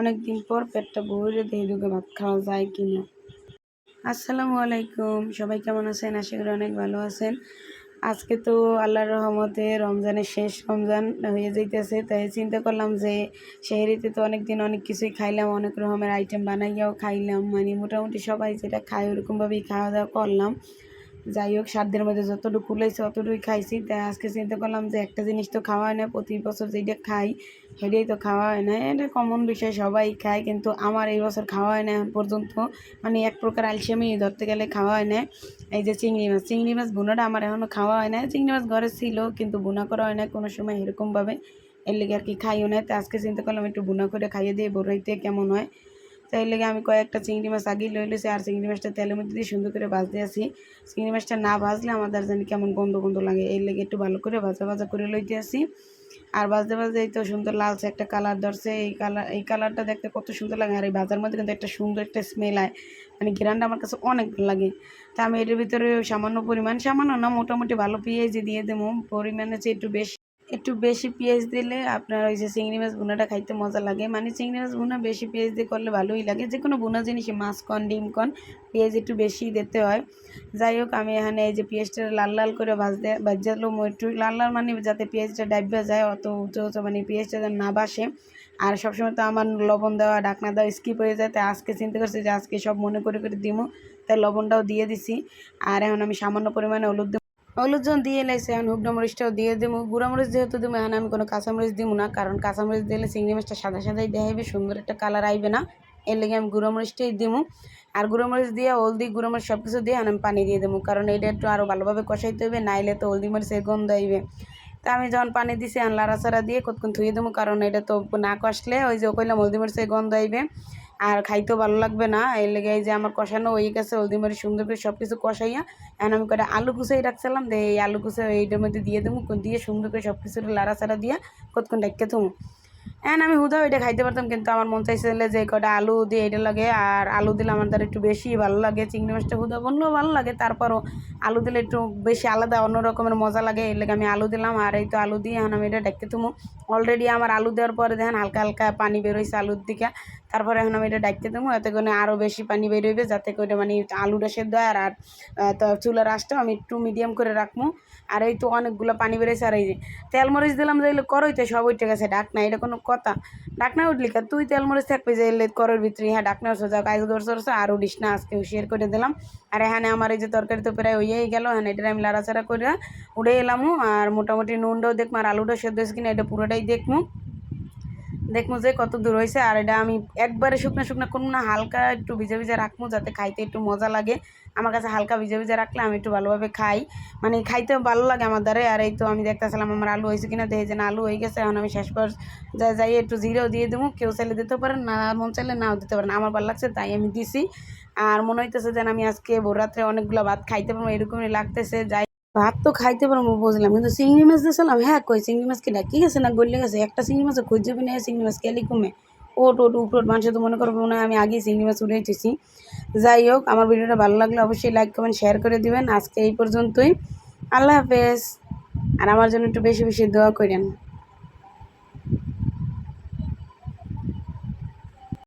অনেকদিন পর পেটটা ভরে দিয়ে, ঢুকে ভাত খাওয়া যায় কি না আসসালামু আলাইকুম, সবাই কেমন আছেন? আশা করি অনেক ভালো আছেন। আজকে তো আল্লাহর রহমতে রমজানের শেষ রমজান হয়ে যাইতেছে, তাই চিন্তা করলাম যে শহরিতে তো অনেক দিন অনেক কিছুই খাইলাম, অনেক রকমের আইটেম বানাইয়াও খাইলাম। মানে মোটামুটি সবাই যেটা খায় ওরকমভাবেই খাওয়া দাওয়া করলাম। যাই হোক, সাধ্যের মধ্যে যতটুকু কুলাইছে অতটুকুই খাইছি। তাই আজকে চিন্তা করলাম যে একটা জিনিস তো খাওয়া হয় না প্রতি বছর যেটা খাই, সেটাই তো খাওয়া হয় না। এটা কমন বিষয়, সবাই খায়, কিন্তু আমার এই বছর খাওয়া হয় না এখন পর্যন্ত। মানে এক প্রকার আলসেমি ধরতে গেলে খাওয়া হয় না। এই যে চিংড়ি মাছ চিংড়ি মাছ বোনাটা আমার এখনও খাওয়া হয় না। চিংড়ি মাছ ঘরে ছিল, কিন্তু বোনা করা হয় না কোনো সময় এরকমভাবে। এর লেগে আর কি খাইও না। তো আজকে চিন্তা করলাম একটু বোনা করে খাইয়ে দিয়ে বড়াইতে কেমন হয়। তাই লেগে আমি কয়েকটা চিংড়ি মাছ আগেই লই লইছি আর চিংড়ি মাছটা তেলের মধ্যে দিয়ে সুন্দর করে ভাজতে আসি। চিংড়ি মাছটা না ভাজলে আমাদের জানি কেমন গন্ধ গন্ধ লাগে এই লেগে একটু ভালো করে ভাজা ভাজা করে লইতে আসি। আর ভাজতে ভাজতে এই তো সুন্দর লালচে একটা কালার ধরছে, এই কালার এই কালারটা দেখতে কত সুন্দর লাগে আর এই ভাজার মধ্যে কিন্তু একটা সুন্দর একটা স্মেল হয় মানে ঘিরানটা আমার কাছে অনেক ভালো লাগে। তা আমি এটার ভিতরে সামান্য পরিমাণ, সামান্য না, মোটামুটি ভালো পেঁয়াজি দিয়ে দেবো। পরিমাণে চেয়ে একটু বেশি একটু বেশি পেঁয়াজ দিলে আপনার ওই যে চিংড়ি মাছ ভুনাটা খাইতে মজা লাগে। মানে চিংড়ি মাছ ভুনা বেশি পেঁয়াজ দিয়ে করলে ভালোই লাগে। যে কোনো ভুনা জিনিসই, মাছ কন, ডিম কন, পেঁয়াজ একটু বেশি দিতে হয়। যাই হোক, আমি এখানে এই যে পেঁয়াজটা লাল লাল করে ভাজতে ভাজালো একটু লাল লাল মানে যাতে পেঁয়াজটা ডাইবা যায়, অত উঁচু উঁচু মানে পেঁয়াজটা যেন না বাসে। আর সবসময় তো আমার লবণ দেওয়া, ডাকনা দেওয়া স্কিপ হয়ে যায়, তাই আজকে চিন্তা করছি যে আজকে সব মনে করে করে দিব তাই লবণটাও দিয়ে দিছি। আর এখন আমি সামান্য পরিমাণে হলুদ হলুদ যখন দিয়ে এলাইছে এখন হুগনা মরিচটাও দিয়ে দেবো গুঁড়া মরিচ যেহেতু দেবো এখন আমি কোনো কাঁচামরিচ দিব না, কারণ কাঁচামরিচ দিলে চিংড়ি মাছটা সাদা সাদাই দেখাইবে সুন্দর একটা কালার আইবে না। এর লেগে আমি মরিচটাই দিব আর মরিচ দিয়ে, হলদি, গুঁড়ো মরিচ সব কিছু দিয়ে আমি পানি দিয়ে দেবো কারণ এটা একটু আরও ভালোভাবে কষাইতে হবে নাইলে তো হলদি মরিচের গন্ধ আইবে। তা আমি যখন পানি দিছি আর লাড়াচাড়া দিয়ে কতক্ষণ ধুয়ে দেবো কারণ এটা তো না কষলে ওই যে কইলাম, হলদি মরিচের গন্ধ আইবে। আর খাইতেও ভালো লাগবে না। এর লেগে এই যে আমার কষানো ওই গেছে, হলদি মারি সুন্দর করে সব কিছু কষাইয়া এখন আমি কটা আলু কুচাই রাখছিলাম দে এই আলু কুসাই এইটার মধ্যে দিয়ে দেবো, দিয়ে সুন্দর করে সব কিছু লাড়া লাড়াচাড়া দিয়ে কতক্ষণ ডাক্কে থমু। এখন আমি হুদাও এটা খাইতে পারতাম, কিন্তু আমার মন চাইছিল যে কটা আলু দিয়ে এটা লাগে, আর আলু দিলে আমার দ্বারা একটু বেশি ভালো লাগে, চিংড়ি মাছটা হুদা বললেও ভালো লাগে, তারপরও আলু দিলে একটু বেশি আলাদা, অন্য রকমের মজা লাগে, এর লাগে আমি আলু দিলাম, আর এই তো আলু দিয়ে এখন আমি এটা ডাকতে তুমো। অলরেডি আমার আলু দেওয়ার পরে দেখেন হালকা হালকা পানি বেরোইছে আলুর দিকে, তারপরে এখন আমি এটা ডাকতে দেবো এতে করে আরও বেশি পানি বেরোইবে যাতে করে মানে আলুটা সেদ্ধ হয়, আর তো চুলার আঁচটাও আমি একটু মিডিয়াম করে রাখব আর এই তো অনেকগুলো পানি বেরোইছে আর এই যে তেল মরিচ দিলাম যে করইতে সব উঠে গেছে ডাক না এটা কোনো কথা। ডাকনা উঠলি কা? তুই তেল মরিচ থাকবি যে এলে করের ভিতরে হ্যাঁ ডাকনা সোজা কাজ দর আর উঠিস না আজকে শেয়ার করে দিলাম। আর এখানে আমার এই যে তরকারি তো প্রায় ওইয়েই গেল হ্যাঁ এটা আমি লাড়াচাড়া করে উড়ে এলামও আর মোটামুটি নুনটাও দেখব, আর আলুটা সেদ্ধ কিনা, এটা পুরোটাই দেখব। দেখব যে কত দূর হয়েছে, আর এটা আমি একবারে শুকনো শুকনো করব না হালকা একটু ভিজে ভিজে রাখব যাতে খাইতে একটু মজা লাগে। আমার কাছে হালকা ভিজে ভিজে রাখলে আমি একটু ভালোভাবে খাই। মানে খাইতে ভালো লাগে আমার দ্বারে, আর এই তো আমি দেখতেছিলাম আমার আলু হয়েছে কিনা, দেখে যে না আলু হয়ে গেছে, এখন আমি শেষ পর যা যাই একটু জিরেও দিয়ে দেবো। কেউ চাইলে দিতে পারেন, না মন চাইলে নাও দিতে পারেন। আমার ভালো লাগছে, তাই আমি দিছি। আর মনে হইতেছে যেন আমি আজকে ভোর রাত্রে অনেকগুলো ভাত খাইতে পারব, এরকমই লাগতেছে, যাই ভাত তো খাইতে পারব বুঝলাম, কিন্তু চিংড়ি মাছ দিয়েছিলাম হ্যাঁ কই চিংড়ি মাছ কি গেছে না গলে গেছে একটা চিংড়ি মাছ খুঁজে না চিংড়ি মাছ কেলি কমে ওট ওট উপর মানুষ তো মনে করব না, আমি আগেই চিংড়ি মাছ উঠে উঠেছি যাই হোক, আমার ভিডিওটা ভালো লাগলে অবশ্যই লাইক কমেন্ট শেয়ার করে দিবেন। আজকে এই পর্যন্তই। আল্লাহ হাফেজ। আর আমার জন্য একটু বেশি বেশি দোয়া করেন।